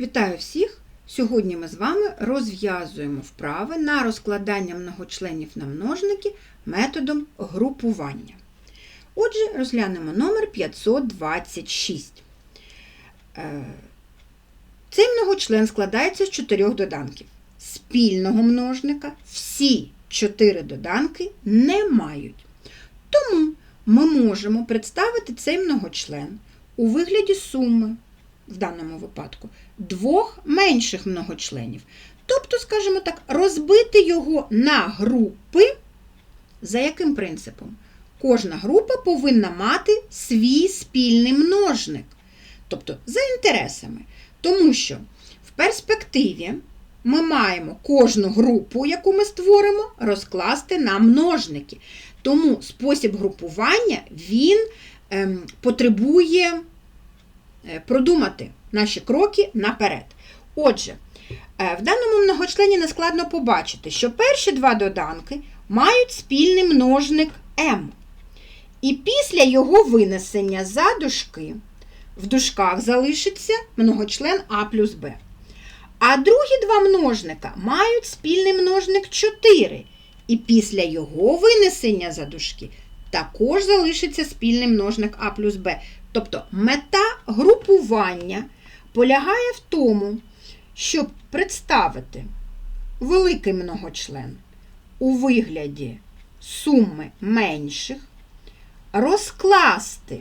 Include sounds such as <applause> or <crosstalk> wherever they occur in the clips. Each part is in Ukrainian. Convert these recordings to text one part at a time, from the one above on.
Вітаю всіх! Сьогодні ми з вами розв'язуємо вправи на розкладання многочленів на множники методом групування. Отже, розглянемо номер 526. Е, Цей многочлен складається з чотирьох доданків. Спільного множника всі чотири доданки не мають. Тому ми можемо представити цей многочлен у вигляді суми в даному випадку двох менших многочленів. Тобто, скажімо так, розбити його на групи. За яким принципом? Кожна група повинна мати свій спільний множник. Тобто за інтересами. Тому що в перспективі ми маємо кожну групу, яку ми створимо, розкласти на множники. Тому спосіб групування він ем, потребує продумати наші кроки наперед. Отже, е, в даному многочлені нескладно побачити, що перші два доданки мають спільний множник m. І після його винесення за дужки в дужках залишиться многочлен А плюс Б. А другі два множника мають спільний множник 4. І після його винесення за дужки також залишиться спільний множник А плюс Б. Тобто мета групування полягає в тому, щоб представити великий многочлен у вигляді суми менших, розкласти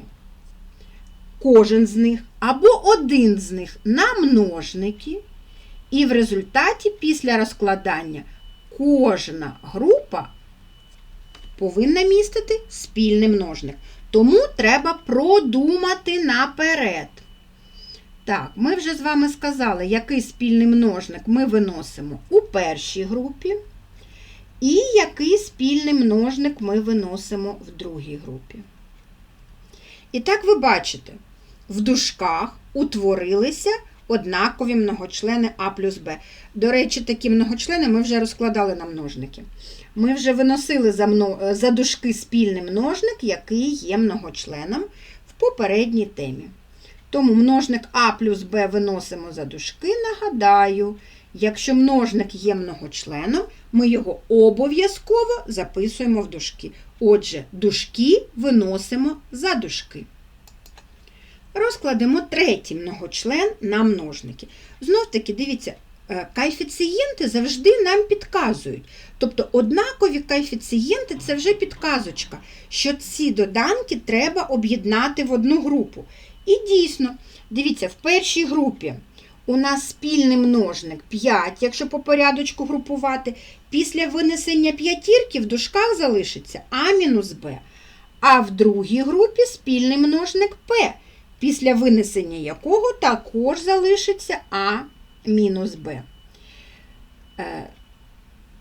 кожен з них або один з них на множники, і в результаті після розкладання кожна група повинна містити спільний множник. Тому треба продумати наперед. Так, ми вже з вами сказали, який спільний множник ми виносимо у першій групі, і який спільний множник ми виносимо в другій групі. І так ви бачите, в дужках утворилися однакові многочлени А плюс Б. До речі, такі многочлени ми вже розкладали на множники. Ми вже виносили за, мно... за дужки спільний множник, який є многочленом в попередній темі. Тому множник А плюс Б виносимо за дужки. Нагадаю, якщо множник є многочленом, ми його обов'язково записуємо в дужки. Отже, дужки виносимо за дужки. Розкладемо третій многочлен на множники. Знов таки, дивіться, е, коефіцієнти завжди нам підказують. Тобто однакові коефіцієнти це вже підказочка, що ці доданки треба об'єднати в одну групу. І дійсно, дивіться, в першій групі у нас спільний множник 5, якщо по порядочку групувати. Після винесення п'ятірки в дужках залишиться А мінус Б. А в другій групі спільний множник П, після винесення якого також залишиться А мінус Б. Е,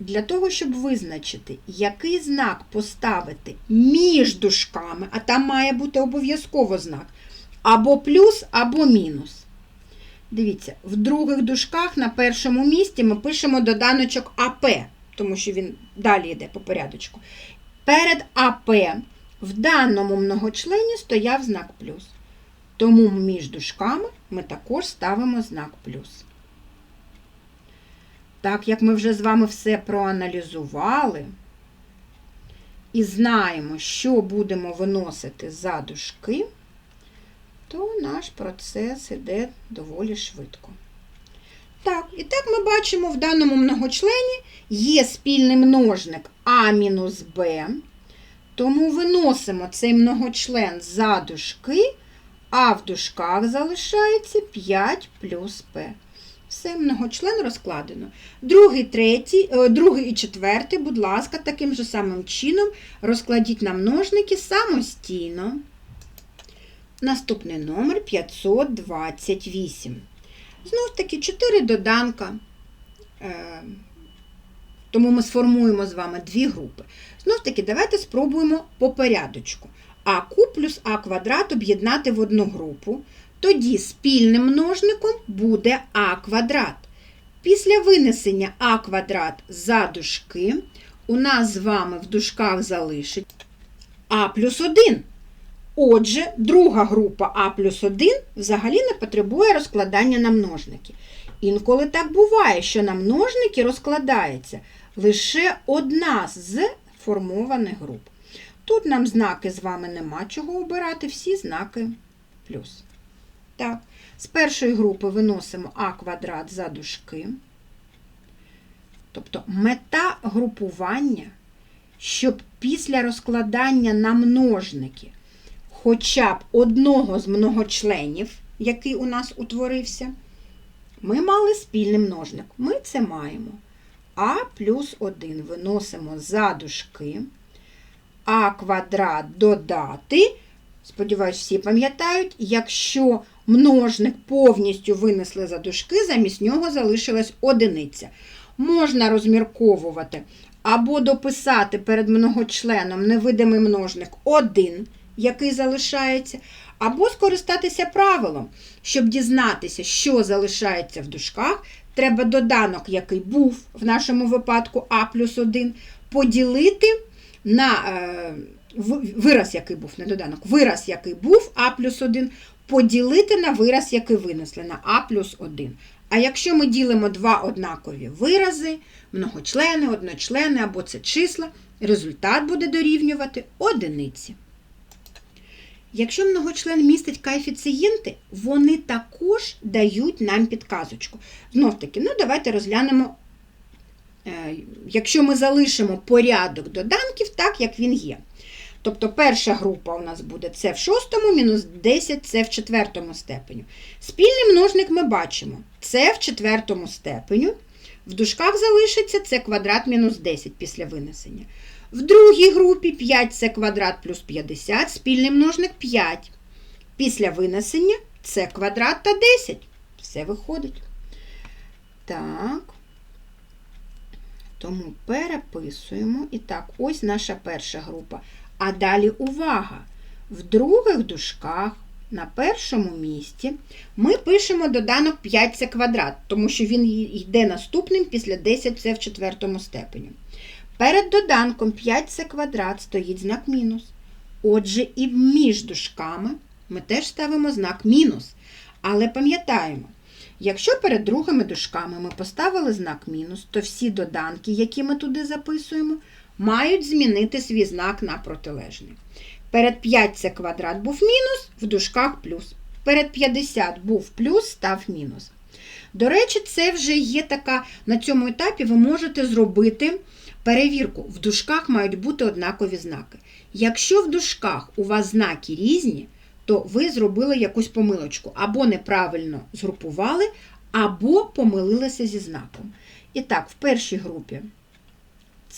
Для того, щоб визначити, який знак поставити між дужками, а там має бути обов'язково знак, або плюс, або мінус. Дивіться, в других дужках на першому місці ми пишемо доданочок АП, тому що він далі йде по порядочку. Перед АП в даному многочлені стояв знак плюс. Тому між дужками ми також ставимо знак плюс. Так як ми вже з вами все проаналізували і знаємо, що будемо виносити за дужки, то наш процес іде доволі швидко. Так, і так ми бачимо, в даному многочлені є спільний множник А мінус Б, тому виносимо цей многочлен за дужки, а в дужках залишається 5 плюс П. Все, многочлен розкладено. Другий, третій, е, другий і четвертий, будь ласка, таким же самим чином розкладіть на множники самостійно. Наступний номер 528. Знов таки 4 доданка. Е, Тому ми сформуємо з вами дві групи. Знов таки, давайте спробуємо по порядочку. А куб плюс А квадрат об'єднати в одну групу. Тоді спільним множником буде А квадрат. Після винесення А квадрат за дужки у нас з вами в дужках залишить А плюс 1. Отже, друга група А плюс 1 взагалі не потребує розкладання на множники. Інколи так буває, що на множники розкладається лише одна з формованих груп. Тут нам знаки з вами нема чого обирати, всі знаки плюс. Так, з першої групи виносимо а квадрат за дужки. Тобто мета групування, щоб після розкладання на множники хоча б одного з многочленів, який у нас утворився, ми мали спільний множник. Ми це маємо. А плюс 1 виносимо за дужки, а квадрат додати. Сподіваюсь, всі пам'ятають, якщо множник повністю винесли за дужки, замість нього залишилась одиниця. Можна розмірковувати або дописати перед многочленом невидимий множник 1, який залишається, або скористатися правилом. Щоб дізнатися, що залишається в дужках, треба доданок, який був в нашому випадку А плюс 1, поділити на е, вираз, який був, не доданок, вираз, який був А плюс 1, поділити на вираз, який винесли на А плюс 1. А якщо ми ділимо два однакові вирази, многочлени, одночлени або це числа, результат буде дорівнювати одиниці. Якщо многочлен містить коефіцієнти, вони також дають нам підказочку. Знов таки, ну давайте розглянемо, е, якщо ми залишимо порядок доданків так, як він є. Тобто перша група у нас буде це в шостому, мінус 10 це в четвертому степеню. Спільний множник ми бачимо. Це в четвертому степеню. В дужках залишиться це квадрат мінус 10 після винесення. В другій групі 5 це квадрат плюс 50, спільний множник 5. Після винесення це квадрат та 10. Все виходить. Так. Тому переписуємо. І так, ось наша перша група. А далі увага! В других дужках на першому місці ми пишемо доданок 5 це квадрат, тому що він йде наступним після 10 це в четвертому степені. Перед доданком 5 це квадрат стоїть знак мінус. Отже, і між дужками ми теж ставимо знак мінус. Але пам'ятаємо, якщо перед другими дужками ми поставили знак мінус, то всі доданки, які ми туди записуємо, мають змінити свій знак на протилежний. Перед 5 це квадрат був мінус, в дужках плюс. Перед 50 був плюс, став мінус. До речі, це вже є така, на цьому етапі ви можете зробити перевірку. В дужках мають бути однакові знаки. Якщо в дужках у вас знаки різні, то ви зробили якусь помилочку, або неправильно згрупували, або помилилися зі знаком. І так, в першій групі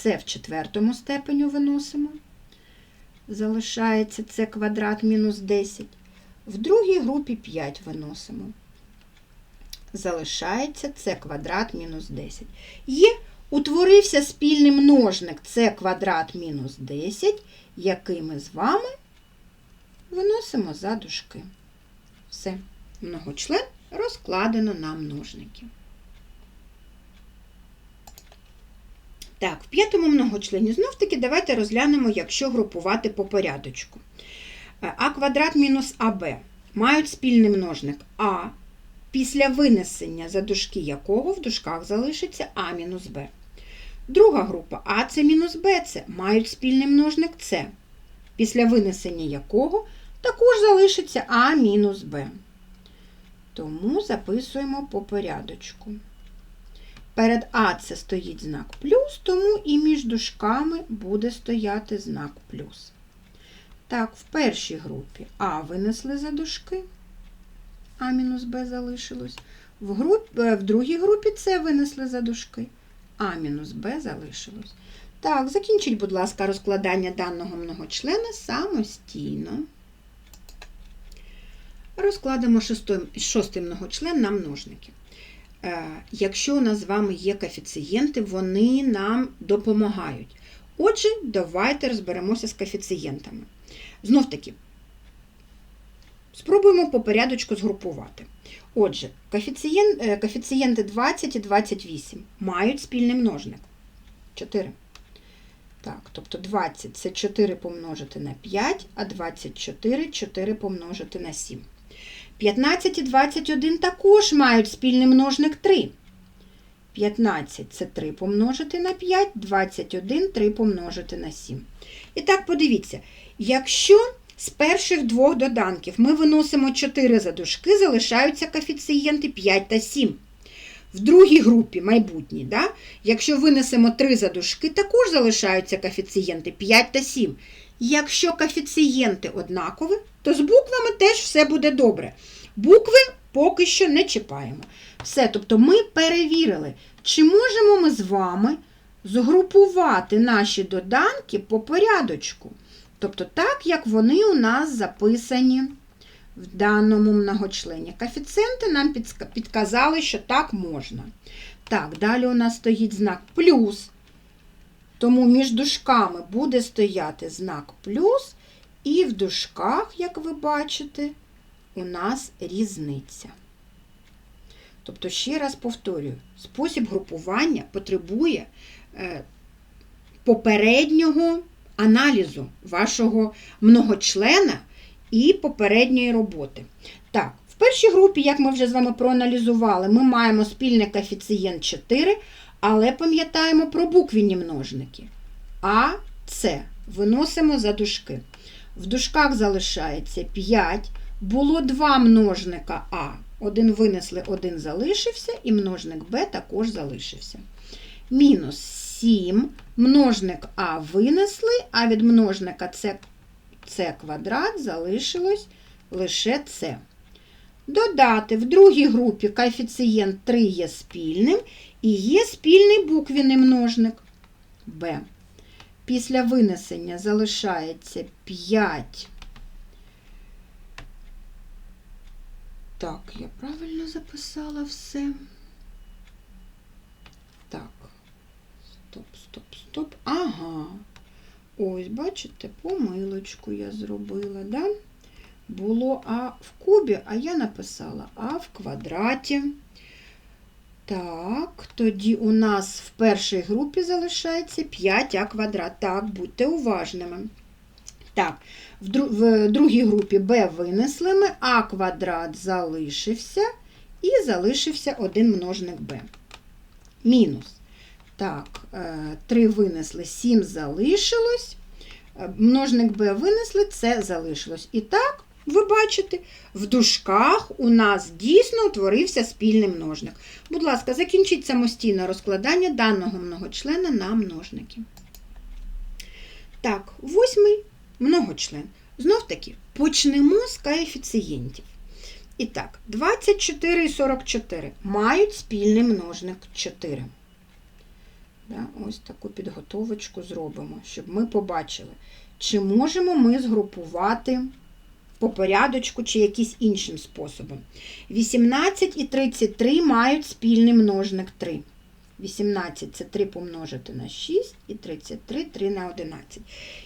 це в четвертому степеню виносимо. Залишається це квадрат мінус 10. В другій групі 5 виносимо. Залишається це квадрат мінус 10. Є, утворився спільний множник це квадрат мінус 10, який ми з вами виносимо за дужки. Все. Многочлен розкладено на множники. Так, в п'ятому многочлені знов-таки давайте розглянемо, якщо групувати по порядочку. Е, А квадрат мінус АБ мають спільний множник А, після винесення за дужки якого в дужках залишиться А мінус Б. Друга група А це мінус Б це мають спільний множник С, після винесення якого також залишиться А мінус Б. Тому записуємо по порядочку. Перед А це стоїть знак плюс, тому і між дужками буде стояти знак плюс. Так, в першій групі А винесли за дужки, А мінус Б залишилось. В, груп, е, в другій групі С винесли за дужки, А мінус Б залишилось. Так, закінчіть, будь ласка, розкладання даного многочлена самостійно. Розкладемо шостий, шостий многочлен на множники. Е, Якщо у нас з вами є коефіцієнти, вони нам допомагають. Отже, давайте розберемося з коефіцієнтами. Знов таки, спробуємо по порядочку згрупувати. Отже, е, коефіцієнти 20 і 28 мають спільний множник. 4. Так, тобто 20 це 4 помножити на 5, а 24 4 помножити на 7. 15 і 21 також мають спільний множник 3. 15 це 3 помножити на 5, 21 3 помножити на 7. І так, подивіться, якщо з перших двох доданків ми виносимо 4 за дужки, залишаються коефіцієнти 5 та 7. В другій групі майбутній, да? якщо винесемо 3 за дужки, також залишаються коефіцієнти 5 та 7. Якщо коефіцієнти однакові, то з буквами теж все буде добре. Букви поки що не чіпаємо. Все, тобто ми перевірили, чи можемо ми з вами згрупувати наші доданки по порядочку. Тобто так, як вони у нас записані в даному многочлені. Коефіцієнти нам підказали, що так можна. Так, далі у нас стоїть знак плюс. Тому між дужками буде стояти знак плюс, і в дужках, як ви бачите, у нас різниця. Тобто, ще раз повторюю, спосіб групування потребує е, попереднього аналізу вашого многочлена і попередньої роботи. Так, в першій групі, як ми вже з вами проаналізували, ми маємо спільний коефіцієнт 4, але пам'ятаємо про буквінні множники. А, С виносимо за дужки. В дужках залишається 5. Було два множника А. Один винесли, один залишився, і множник Б також залишився. Мінус 7. Множник А винесли, а від множника С, С квадрат залишилось лише С. Додати в другій групі коефіцієнт 3 є спільним і є спільний буквіний множник Б. Після винесення залишається 5. Так, я правильно записала все. Так. Стоп, стоп, стоп. Ага. Ось, бачите, помилочку я зробила, да? Було А в кубі, а я написала А в квадраті. Так, тоді у нас в першій групі залишається 5а квадрат. Так, будьте уважними. Так, в, дру, в другій групі b винесли ми, а квадрат залишився і залишився один множник b. Мінус. Так, 3 винесли, 7 залишилось. Е, Множник b винесли, це залишилось. І так, ви бачите, в дужках у нас дійсно утворився спільний множник. Будь ласка, закінчіть самостійне розкладання даного многочлена на множники. Так, восьмий многочлен. Знов таки, почнемо з коефіцієнтів. І так, 24 і 44 мають спільний множник 4. Да, ось таку підготовочку зробимо, щоб ми побачили, чи можемо ми згрупувати по порядочку чи якийсь іншим способом. 18 і 33 мають спільний множник 3. 18 це 3 помножити на 6 і 33 3 на 11.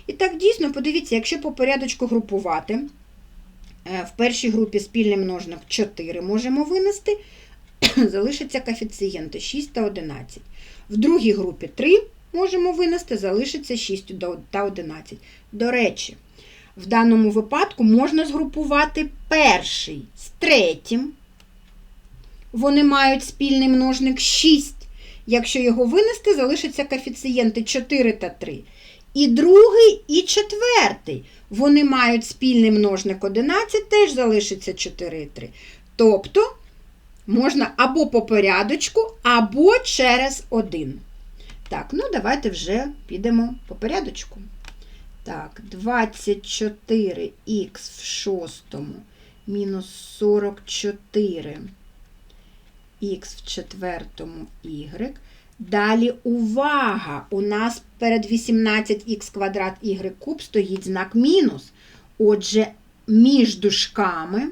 І так, дійсно, подивіться, якщо по порядочку групувати, е, в першій групі спільний множник 4 можемо винести, <clears throat> залишаться коефіцієнти 6 та 11. В другій групі 3 можемо винести, залишиться 6 та 11. До речі, в даному випадку можна згрупувати перший з третім. Вони мають спільний множник 6. Якщо його винести, залишаться коефіцієнти 4 та 3. І другий, і четвертий. Вони мають спільний множник 11, теж залишиться 4 і 3. Тобто можна або по порядочку, або через 1. Так, ну давайте вже підемо по порядочку. Так, 24х в шостому мінус 44 х в четвертому y. Далі увага! У нас перед 18х квадрат y куб стоїть знак мінус. Отже, між дужками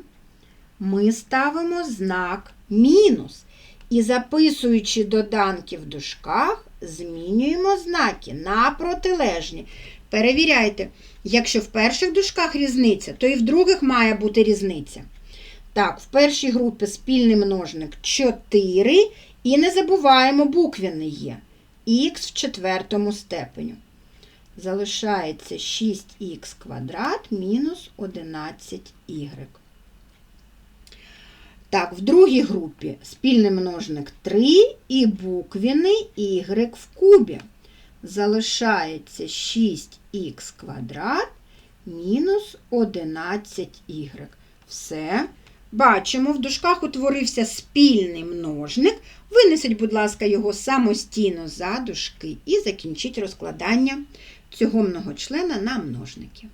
ми ставимо знак мінус. І записуючи доданки в дужках, змінюємо знаки на протилежні. Перевіряйте, якщо в перших дужках різниця, то і в других має бути різниця. Так, в першій групі спільний множник 4. І не забуваємо, буквяний є. Х в четвертому степеню. залишається 6х квадрат мінус 11y. Так, в другій групі спільний множник 3 і буквіний y в кубі. Залишається 6х квадрат мінус 11y. Все. Бачимо, в дужках утворився спільний множник. Винесіть, будь ласка, його самостійно за дужки і закінчіть розкладання цього многочлена на множники.